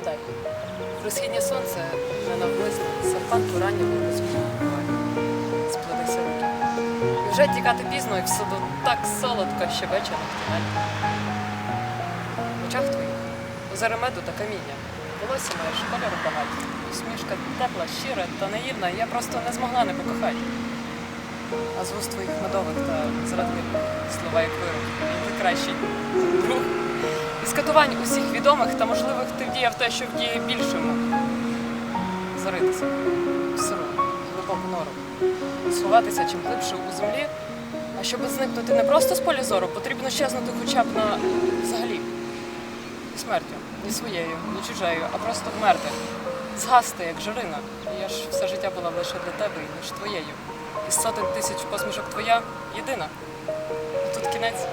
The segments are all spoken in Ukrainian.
Згадай, просхіднє сонце ненавмисне, серпанту раннього розмовляє. Сплетися руки. І вже тікати пізно, і в саду так солодко, що вечір втинає. В очах твоїх озера меду та каміння. Волосся маєш кольору багаті. Усмішка тепла, щира та наївна, я просто не змогла не покохати. А з вуст твоїх медових та зрадливих слова як вирок. І ти кращий друг. Із катувань усіх відомих та можливих ти вдіяв те, що вдіє більшому. Заритися в сиру, глибоку нору. Сховатися чим глибше у землі. А щоб зникнути не просто з поля зору, потрібно щезнути хоча б на взагалі. Не смертю, не своєю, не чужею, а просто вмерти. Згасти, як жарина. Я ж все життя була лише для тебе і лише твоєю. Із сотень тисяч посмішок твоя єдина. І тут кінець.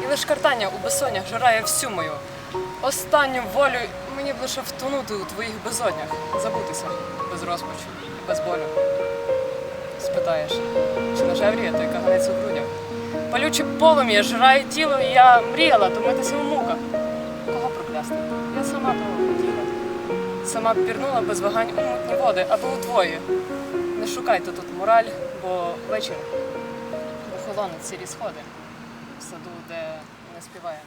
І лиш картання у безсонях жирає всю мою. Останню волю мені б лише втонути у твоїх безоднях, забутися без розпачу, без болю. Спитаєш, чи не жевріє той каганець у грудях? Палюче полум'я жирає тіло, і я мріяла томитися у муках. Кого проклясти? Я сама того хотіла. Сама б пірнула без вагань у мутні води, аби у твої. Не шукайте тут мораль, бо вечір охолонуть сірі сходи саду, де не співає.